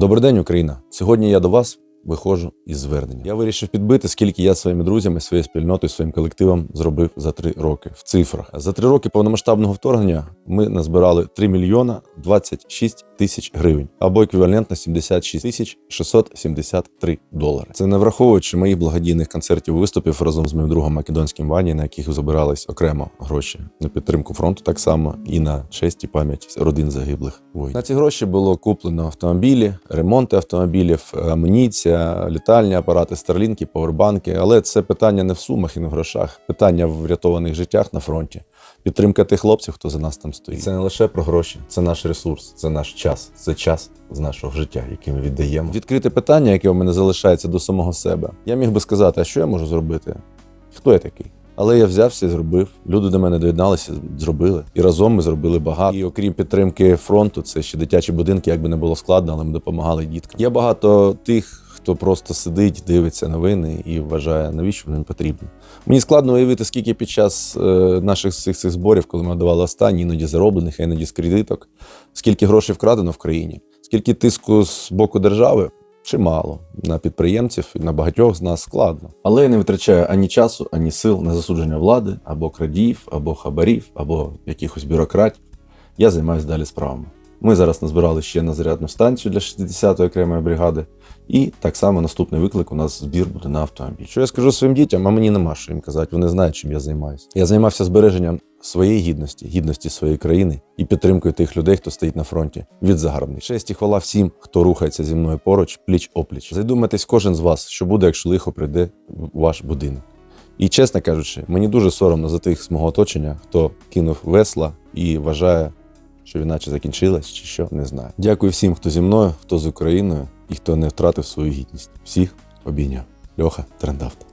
Добрий день, Україна! Сьогодні я до вас виходжу із звернення. Я вирішив підбити, скільки я своїми друзями, своєю спільнотою, своїм колективом зробив за три роки в цифрах. За три роки повномасштабного вторгнення ми назбирали 3 мільйона 26 тисяч гривень або еквівалентно 76 тисяч 673 долари. Це не враховуючи моїх благодійних концертів виступів разом з моїм другом Македонським Вані, на яких забирались окремо гроші на підтримку фронту, так само і на честь і пам'ять родин загиблих воїнів. На ці гроші було куплено автомобілі, ремонти автомобілів, амуніція, літальні апарати, старлінки, павербанки. Але це питання не в сумах і не в грошах, питання в врятованих життях на фронті. Підтримка тих хлопців, хто за нас там стоїть. Це не лише про гроші, це наш ресурс, це наш час, це час з нашого життя, який ми віддаємо. Відкрите питання, яке у мене залишається до самого себе. Я міг би сказати, а що я можу зробити? Хто я такий? Але я взявся і зробив. Люди до мене доєдналися, зробили. І разом ми зробили багато. І окрім підтримки фронту, це ще дитячі будинки, як би не було складно, але ми допомагали діткам. Є багато тих, хто просто сидить, дивиться новини і вважає, навіщо вони потрібні. Мені складно уявити, скільки під час е, наших цих, цих зборів, коли ми давали останні, іноді зароблених, а іноді з кредиток, скільки грошей вкрадено в країні, скільки тиску з боку держави. Чимало на підприємців і на багатьох з нас складно. Але я не витрачаю ані часу, ані сил на засудження влади, або крадіїв, або хабарів, або якихось бюрократів. Я займаюся далі справами. Ми зараз назбирали ще на зарядну станцію для 60-ї окремої бригади. І так само наступний виклик у нас збір буде на автомобіль. Що я скажу своїм дітям, а мені нема що їм казати. Вони знають, чим я займаюся. Я займався збереженням своєї гідності, гідності своєї країни і підтримкою тих людей, хто стоїть на фронті від загарбників. Честь і хвала всім, хто рухається зі мною поруч, пліч опліч. Задумайтесь кожен з вас, що буде, якщо лихо прийде в ваш будинок. І чесно кажучи, мені дуже соромно за тих з мого оточення, хто кинув весла і вважає, що війна чи закінчилась, чи що, не знаю. Дякую всім, хто зі мною, хто з Україною і хто не втратив свою гідність. Всіх обійняв. Льоха Трендавт.